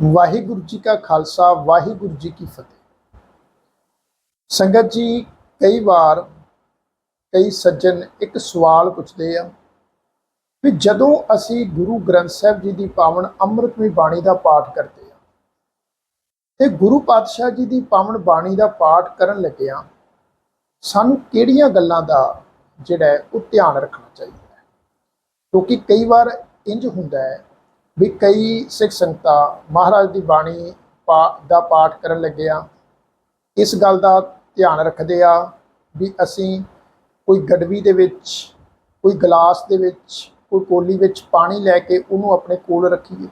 ਵਾਹਿਗੁਰੂ ਜੀ ਕਾ ਖਾਲਸਾ, ਵਾਹਿਗੁਰੂ ਜੀ ਕੀ ਫਤਿਹ। ਸੰਗਤ ਜੀ, ਕਈ ਵਾਰ ਕਈ ਸੱਜਣ ਇੱਕ ਸਵਾਲ ਪੁੱਛਦੇ ਆ ਵੀ ਜਦੋਂ ਅਸੀਂ ਗੁਰੂ ਗ੍ਰੰਥ ਸਾਹਿਬ ਜੀ ਦੀ ਪਾਵਨ ਅੰਮ੍ਰਿਤਮਈ ਬਾਣੀ ਦਾ ਪਾਠ ਕਰਦੇ ਆ ਤੇ ਗੁਰੂ ਪਾਤਸ਼ਾਹ ਜੀ ਦੀ ਪਾਵਨ ਬਾਣੀ ਦਾ ਪਾਠ ਕਰਨ ਲੱਗਿਆ ਸਾਨੂੰ ਕਿਹੜੀਆਂ ਗੱਲਾਂ ਦਾ ਜਿਹੜਾ ਉਹ ਧਿਆਨ ਰੱਖਣਾ ਚਾਹੀਦਾ ਹੈ? ਕਿਉਂਕਿ ਕਈ ਵਾਰ ਇੰਜ ਹੁੰਦਾ ਹੈ ਵੀ ਕਈ ਸਿੱਖ ਸੰਗਤਾਂ ਮਹਾਰਾਜ ਦੀ ਬਾਣੀ ਪਾ- ਦਾ ਪਾਠ ਕਰਨ ਲੱਗਿਆ ਇਸ ਗੱਲ ਦਾ ਧਿਆਨ ਰੱਖਦੇ ਆ ਵੀ ਅਸੀਂ ਕੋਈ ਗੜਵੀ ਦੇ ਵਿੱਚ, ਕੋਈ ਗਲਾਸ ਦੇ ਵਿੱਚ, ਕੋਈ ਕੋਲੀ ਵਿੱਚ ਪਾਣੀ ਲੈ ਕੇ ਉਹਨੂੰ ਆਪਣੇ ਕੋਲ ਰੱਖੀਏ।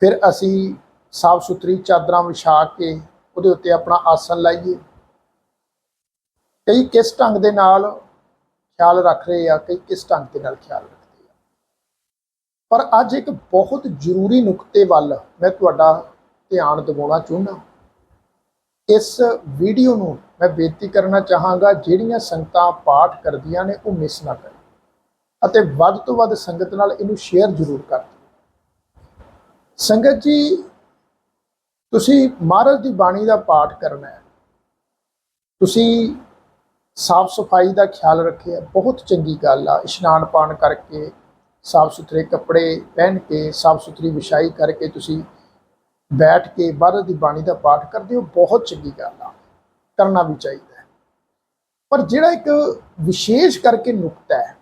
ਫਿਰ ਅਸੀਂ ਸਾਫ਼ ਸੁਥਰੀ ਚਾਦਰਾਂ ਵਿਛਾ ਕੇ ਉਹਦੇ ਉੱਤੇ ਆਪਣਾ ਆਸਨ ਲਾਈਏ। ਕਈ ਕਿਸ ਢੰਗ ਦੇ ਨਾਲ ਖਿਆਲ ਰੱਖ ਰਹੇ ਆ, ਕਈ ਕਿਸ ਢੰਗ ਦੇ ਨਾਲ ਖਿਆਲ ਰੱਖਦੇ ਪਰ ਅੱਜ ਇੱਕ ਬਹੁਤ ਜ਼ਰੂਰੀ ਨੁਕਤੇ ਵੱਲ ਮੈਂ ਤੁਹਾਡਾ ਧਿਆਨ ਦਿਵਾਉਣਾ ਚਾਹੁੰਦਾ ਇਸ ਵੀਡੀਓ ਨੂੰ ਮੈਂ ਬੇਨਤੀ ਕਰਨਾ ਚਾਹਾਂਗਾ, ਜਿਹੜੀਆਂ ਸੰਗਤਾਂ ਪਾਠ ਕਰਦੀਆਂ ਨੇ, ਉਹ ਮਿਸ ਨਾ ਕਰਨ ਅਤੇ ਵੱਧ ਤੋਂ ਵੱਧ ਸੰਗਤ ਨਾਲ ਇਹਨੂੰ ਸ਼ੇਅਰ ਜ਼ਰੂਰ ਕਰ ਦਿਓ। ਸੰਗਤ ਜੀ, ਤੁਸੀਂ ਮਹਾਰਾਜ ਦੀ ਬਾਣੀ ਦਾ ਪਾਠ ਕਰਨਾ ਹੈ। ਤੁਸੀਂ ਸਾਫ਼ ਸਫ਼ਾਈ ਦਾ ਖਿਆਲ ਰੱਖਿਆ, ਬਹੁਤ ਚੰਗੀ ਗੱਲ ਆ, ਇਸ਼ਨਾਨ ਪਾਣ ਕਰਕੇ ਸਾਫ਼ ਸੁਥਰੇ ਕੱਪੜੇ ਪਹਿਨ ਕੇ, ਸਾਫ਼ ਸੁਥਰੀ ਵਿਛਾਈ ਕਰਕੇ ਤੁਸੀਂ ਬੈਠ ਕੇ ਬਾਰਹ ਦੀ ਬਾਣੀ ਦਾ ਪਾਠ ਕਰਦੇ ਹੋ, ਬਹੁਤ ਚੰਗੀ ਗੱਲ ਆ। ਕਰਨਾ ਵੀ ਚਾਹੀਦਾ ਹੈ। ਪਰ ਜਿਹੜਾ ਇੱਕ ਵਿਸ਼ੇਸ਼ ਕਰਕੇ ਨੁਕਤਾ ਹੈ,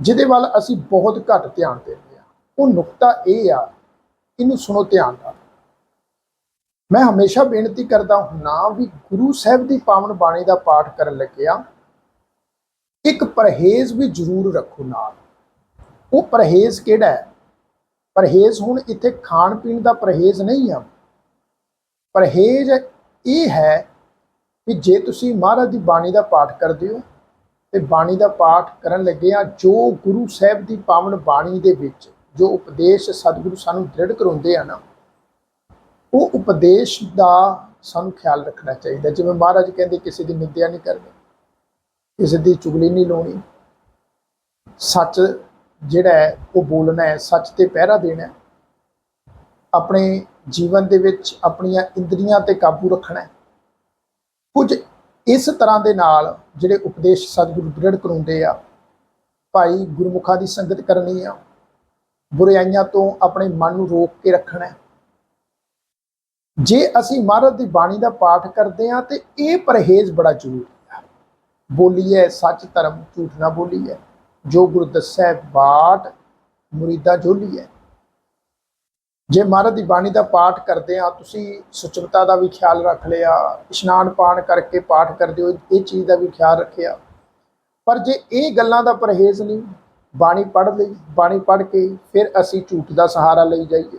ਜਿਹਦੇ ਵੱਲ ਅਸੀਂ ਬਹੁਤ ਘੱਟ ਧਿਆਨ ਦਿੰਦੇ ਆ ਉਹ ਨੁਕਤਾ ਇਹ ਆ, ਇਹਨੂੰ ਸੁਣੋ ਧਿਆਨ ਨਾਲ। ਮੈਂ ਹਮੇਸ਼ਾ ਬੇਨਤੀ ਕਰਦਾ ਹੁੰਨਾ ਵੀ ਗੁਰੂ ਸਾਹਿਬ ਦੀ ਪਾਵਨ ਬਾਣੀ ਦਾ ਪਾਠ ਕਰਨ ਲੱਗਿਆ, ਇੱਕ ਪਰਹੇਜ਼ ਵੀ ਜ਼ਰੂਰ ਰੱਖੋ ਨਾਲ। ਉਹ ਪਰਹੇਜ਼ ਕਿਹੜਾ ਹੈ? ਪਰਹੇਜ਼ ਹੁਣ ਇੱਥੇ ਖਾਣ ਪੀਣ ਦਾ ਪਰਹੇਜ਼ ਨਹੀਂ ਆ। ਪਰਹੇਜ਼ ਇਹ ਹੈ ਕਿ ਜੇ ਤੁਸੀਂ ਮਹਾਰਾਜ ਦੀ ਬਾਣੀ ਦਾ ਪਾਠ ਕਰਦੇ ਹੋ ਤੇ ਬਾਣੀ ਦਾ ਪਾਠ ਕਰਨ ਲੱਗੇ ਆ, ਜੋ ਗੁਰੂ ਸਾਹਿਬ ਦੀ ਪਾਵਨ ਬਾਣੀ ਦੇ ਵਿੱਚ ਜੋ ਉਪਦੇਸ਼ ਸਤਿਗੁਰੂ ਸਾਨੂੰ ਦ੍ਰਿੜ ਕਰਾਉਂਦੇ ਆ ਨਾ, ਉਹ ਉਪਦੇਸ਼ ਦਾ ਸਾਨੂੰ ਖਿਆਲ ਰੱਖਣਾ ਚਾਹੀਦਾ। ਜਿਵੇਂ ਮਹਾਰਾਜ ਕਹਿੰਦੇ, ਕਿਸੇ ਦੀ ਨਿੰਦਿਆ ਨਹੀਂ ਕਰਨੀ, ਕਿਸੇ ਦੀ ਚੁਗਲੀ ਨਹੀਂ ਲਾਉਣੀ, ਸੱਚ ਜਿਹੜਾ ਉਹ ਬੋਲਣਾ ਹੈ, ਸੱਚ ਤੇ ਪਹਿਰਾ ਦੇਣਾ ਹੈ। ਆਪਣੇ ਜੀਵਨ ਦੇ ਵਿੱਚ ਆਪਣੀਆਂ ਇੰਦਰੀਆਂ ਤੇ ਕਾਬੂ ਰੱਖਣਾ ਹੈ। ਕੁਝ ਇਸ ਤਰ੍ਹਾਂ ਦੇ ਨਾਲ ਜਿਹੜੇ ਉਪਦੇਸ਼ ਸਤਿਗੁਰੂ ਦ੍ਰਿੜ ਕਰਾਉਂਦੇ ਆ, ਭਾਈ ਗੁਰਮੁਖਾਂ ਦੀ ਸੰਗਤ ਕਰਨੀ ਆ, ਬੁਰਾਈਆਂ ਤੋਂ ਆਪਣੇ ਮਨ ਨੂੰ ਰੋਕ ਕੇ ਰੱਖਣਾ ਹੈ। ਜੇ ਅਸੀਂ ਮਹਾਰਾਜ ਦੀ ਬਾਣੀ ਦਾ ਪਾਠ ਕਰਦੇ ਆ ਤੇ ਇਹ ਪਰਹੇਜ਼ ਬੜਾ ਜ਼ਰੂਰੀ ਹੈ ਬੋਲੀਏ ਸੱਚ ਧਰਮ, ਝੂਠ ਨਾ ਬੋਲੀਏ। ਜੋ ਗੁਰੂ ਦੱਸੈ ਬਾਟ ਮੁਰੀਦਾ ਜੋਲੀਏ ਜੇ ਮਹਾਰਾਜ ਦੀ ਬਾਣੀ ਦਾ ਪਾਠ ਕਰਦੇ ਆ ਤੁਸੀਂ ਸੁਚਮਤਾ ਦਾ ਵੀ ਖਿਆਲ ਰੱਖ ਲਿਆ, ਇਸ਼ਨਾਨ ਪਾਣ ਕਰਕੇ ਪਾਠ ਕਰਦੇ ਹੋ, ਇਹ ਚੀਜ਼ ਦਾ ਵੀ ਖਿਆਲ ਰੱਖਿਆ। ਪਰ ਜੇ ਇਹ ਗੱਲਾਂ ਦਾ ਪਰਹੇਜ਼ ਨਹੀਂ, ਬਾਣੀ ਪੜ੍ਹ ਲਈ, ਬਾਣੀ ਪੜ੍ਹ ਕੇ ਫਿਰ ਅਸੀਂ ਝੂਠ ਦਾ ਸਹਾਰਾ ਲਈ ਜਾਈਏ।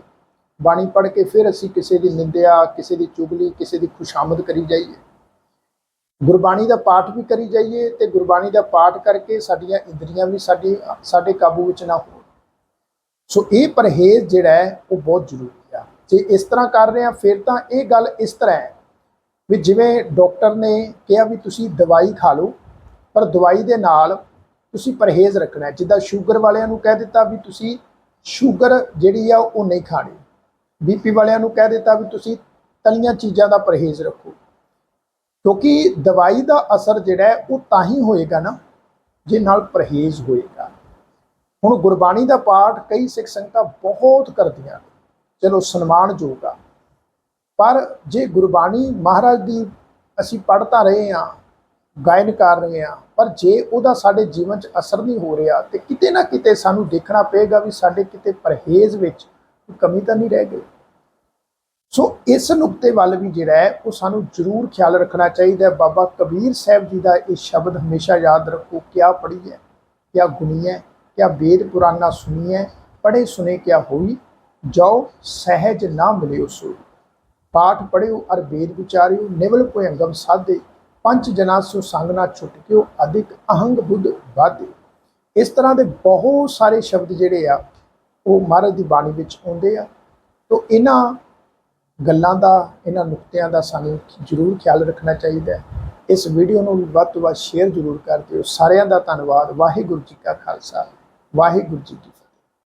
ਬਾਣੀ ਪੜ੍ਹ ਕੇ ਫਿਰ ਅਸੀਂ ਕਿਸੇ ਦੀ ਨਿੰਦਿਆ, ਕਿਸੇ ਦੀ ਚੁਗਲੀ, ਕਿਸੇ ਦੀ ਖੁਸ਼ਾਮਦ ਕਰੀ ਜਾਈਏ। ਗੁਰਬਾਣੀ ਦਾ ਪਾਠ ਵੀ ਕਰੀ ਜਾਈਏ ਤੇ ਗੁਰਬਾਣੀ ਦਾ ਪਾਠ ਕਰਕੇ ਸਾਡੀਆਂ ਇੰਦਰੀਆਂ ਵੀ ਸਾਡੀ ਸਾਡੇ ਕਾਬੂ ਵਿੱਚ ਨਾ ਹੋਣ। ਸੋ ਇਹ ਪਰਹੇਜ਼ ਜਿਹੜਾ ਹੈ, ਉਹ ਬਹੁਤ ਜ਼ਰੂਰੀ ਆ। ਜੇ ਇਸ ਤਰ੍ਹਾਂ ਕਰ ਰਹੇ ਆ ਫਿਰ ਤਾਂ ਇਹ ਗੱਲ ਇਸ ਤਰ੍ਹਾਂ ਹੈ ਵੀ ਜਿਵੇਂ ਡਾਕਟਰ ਨੇ ਕਿਹਾ ਵੀ ਤੁਸੀਂ ਦਵਾਈ ਖਾ ਲਓ, ਪਰ ਦਵਾਈ ਦੇ ਨਾਲ ਤੁਸੀਂ ਪਰਹੇਜ਼ ਰੱਖਣਾ ਹੈ। ਜਿੱਦਾਂ ਸ਼ੂਗਰ ਵਾਲਿਆਂ ਨੂੰ ਕਹਿ ਦਿੱਤਾ ਵੀ ਤੁਸੀਂ ਸ਼ੂਗਰ ਜਿਹੜੀ ਆ, ਉਹ ਨਹੀਂ ਖਾਣੀ। ਬੀਪੀ ਵਾਲਿਆਂ ਨੂੰ ਕਹਿ ਦਿੱਤਾ ਵੀ ਤੁਸੀਂ ਤਲੀਆਂ ਚੀਜ਼ਾਂ ਦਾ ਪਰਹੇਜ਼ ਰੱਖੋ। ਕਿਉਂਕਿ ਦਵਾਈ ਦਾ ਅਸਰ ਜਿਹੜਾ ਉਹ ਤਾਂ ਹੀ ਹੋਏਗਾ ਨਾ, ਜੇ ਨਾਲ ਪਰਹੇਜ਼ ਹੋਏਗਾ। ਹੁਣ ਗੁਰਬਾਣੀ ਦਾ ਪਾਠ ਕਈ ਸਿੱਖ ਸੰਗਤਾਂ ਬਹੁਤ ਕਰਦੀਆਂ। ਚਲੋ ਸਨਮਾਨਯੋਗ ਆ। ਪਰ ਜੇ ਗੁਰਬਾਣੀ ਮਹਾਰਾਜ ਦੀ ਅਸੀਂ ਪੜ੍ਹਤਾ ਰਹੇ ਹਾਂ, ਗਾਇਨ ਕਰ ਰਹੇ ਹਾਂ, ਪਰ ਜੇ ਉਹਦਾ ਸਾਡੇ ਜੀਵਨ 'ਚ ਅਸਰ ਨਹੀਂ ਹੋ ਰਿਹਾ, ਤੇ ਕਿਤੇ ਨਾ ਕਿਤੇ ਸਾਨੂੰ ਦੇਖਣਾ ਪਏਗਾ ਵੀ ਸਾਡੇ ਕਿਤੇ ਪਰਹੇਜ਼ ਵਿੱਚ ਕਮੀ ਤਾਂ ਨਹੀਂ ਰਹਿ ਗਈ। ਸੋ ਇਸ ਨੁਕਤੇ ਵੱਲ ਵੀ ਜਿਹੜਾ ਹੈ, ਉਹ ਸਾਨੂੰ ਜ਼ਰੂਰ ਖਿਆਲ ਰੱਖਣਾ ਚਾਹੀਦਾ ਹੈ। ਬਾਬਾ ਕਬੀਰ ਸਾਹਿਬ ਜੀ ਦਾ ਇਹ ਸ਼ਬਦ ਹਮੇਸ਼ਾ ਯਾਦ ਰੱਖੋ, ਕਿਆ ਪੜ੍ਹੀ ਹੈ ਕਿਆ ਗੁਣੀ ਹੈ ਕਿਆ ਵੇਦ ਪੁਰਾਣਾ ਸੁਣੀ ਹੈ ਪੜ੍ਹੇ ਸੁਨੇ ਕਿਆ ਹੋਈ, ਜਾਓ ਸਹਿਜ ਨਾ ਮਿਲਿਓ ਸੋ ਪਾਠ ਪੜਿਓ ਅਰ ਵੇਦ ਵਿਚਾਰਿਓ, ਨਿਵਲ ਕੋਈ ਅੰਗਮ ਸਾਧੇ, ਪੰਜ ਜਨਾ ਸੋ ਸੰਗ ਨਾ ਛੁਟਕਿਓ ਅਧਿਕ ਅਹੰਗ ਬੁੱਧ ਬਾਧੇ ਇਸ ਤਰ੍ਹਾਂ ਦੇ ਬਹੁਤ ਸਾਰੇ ਸ਼ਬਦ ਜਿਹੜੇ ਆ, ਉਹ ਮਹਾਰਾਜ ਦੀ ਬਾਣੀ ਵਿੱਚ ਆਉਂਦੇ ਆ। ਤੋਂ ਇਹਨਾਂ ਗੱਲਾਂ ਦਾ, ਇਹਨਾਂ ਨੁਕਤਿਆਂ ਦਾ ਸਾਨੂੰ ਜ਼ਰੂਰ ਖਿਆਲ ਰੱਖਣਾ ਚਾਹੀਦਾ ਹੈ। ਇਸ ਵੀਡੀਓ ਨੂੰ ਵੱਧ ਤੋਂ ਵੱਧ ਸ਼ੇਅਰ ਜ਼ਰੂਰ ਕਰ ਦਿਓ। ਸਾਰਿਆਂ ਦਾ ਧੰਨਵਾਦ। ਵਾਹਿਗੁਰੂ ਜੀ ਕਾ ਖਾਲਸਾ। ਵਾਹਿਗੁਰੂ ਜੀ ਕੀ